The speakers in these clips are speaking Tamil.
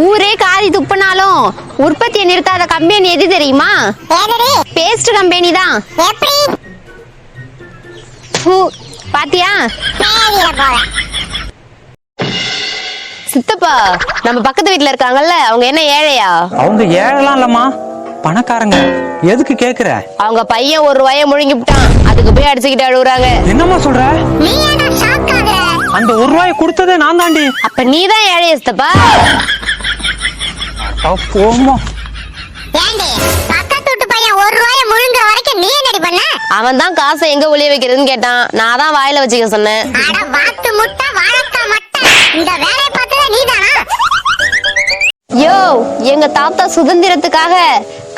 ஊரே காரி துப்புனாலும் உற்பத்தியை நிறுத்தாத கம்பெனி எது தெரியுமா? பேஸ்ட் கம்பெனி தான். பாத்தியா? சித்தப்பா நம்ம பக்கத்து வீட்ல இருக்காங்கல்ல அவங்க என்ன ஏழையா? அவங்க ஏழலாம் இல்லம்மா. பணக்காரங்க. எதுக்கு கேக்குற? அவங்க பையன் ஒரு ரூபாய முழுங்கி விட்டான் அதுக்கு போய் அடிச்சுக்கிட்டு அழுகுறாங்க என்னம்மா சொல்ற? அந்த ஒரு ரூபாய் கொடுத்ததே நான் தாண்டி. அப்ப நீதான் ஏழைய சித்தப்பா போமா நீ அவன் தான் காசை எங்க ஒளிய வைக்கிறதுன்னு கேட்டான். நான் தான் வாயில வச்சுக்க சொன்னேன். அட வாத்து முட்டை வாழக்கா மட்டை. இந்த வேலையை பார்த்ததே நீதானா? யோ எங்க தாத்தா சுதந்திரத்துக்காக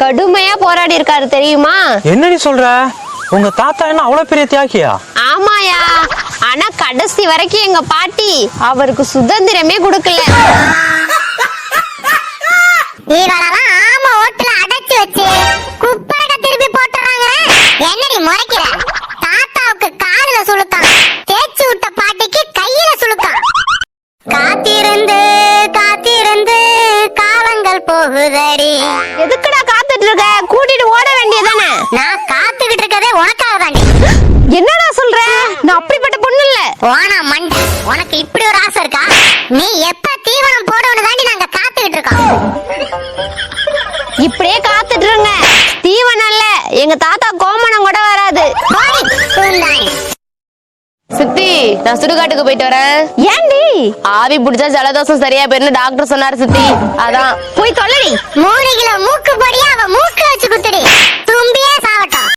கடுமையா போராடி இருக்காரு தெரியுமா? என்னடி சொல்ற? உங்க தாத்தா என்ன அவ்வளவு பெரிய தியாகியா? ஆமாயா. கடைசி வரைக்கும் எங்க பாட்டி அவருக்கு சுதந்திரமே கொடுக்கல. இவளெல்லாம் ஆமா ஓட்டுல அடைச்சு வச்சு குப்பரக திருப்பி போட்டுறாங்க? என்னடி முறைக்கிற? தாத்தாவுக்கு காதுல சுளுக்கான் தேய்ச்சி விட்ட பாட்டிக்கு கையில சுளுக்கான் காத்திருந்து காத்திருந்து காலங்கள் போகுதடி. எதுக்குடா காத்துட்டு இருக்க? கூட்டிட்டு ஓனா மண்டை உனக்கு இப்படி ஒரு ஆசை இருக்கா? நீ எப்ப தீவனம் போடணும் தாண்டி நாங்க காத்துக்கிட்டு இருக்கோம். இப்படியே காத்துட்டு இருங்க. தீவனம் இல்ல. எங்க தாத்தா கோமணம் கூட வராது. சித்தி நான் சுடுகாட்டுக்கு போயிட்டு வரேன். ஏன்டி ஆவி பிடிச்சா ஜலதோஷம் சரியா போயிருந்து டாக்டர் சொன்னாரு சித்தி. அதான். போய் தொல்லடி மூணு கிலோ மூக்கு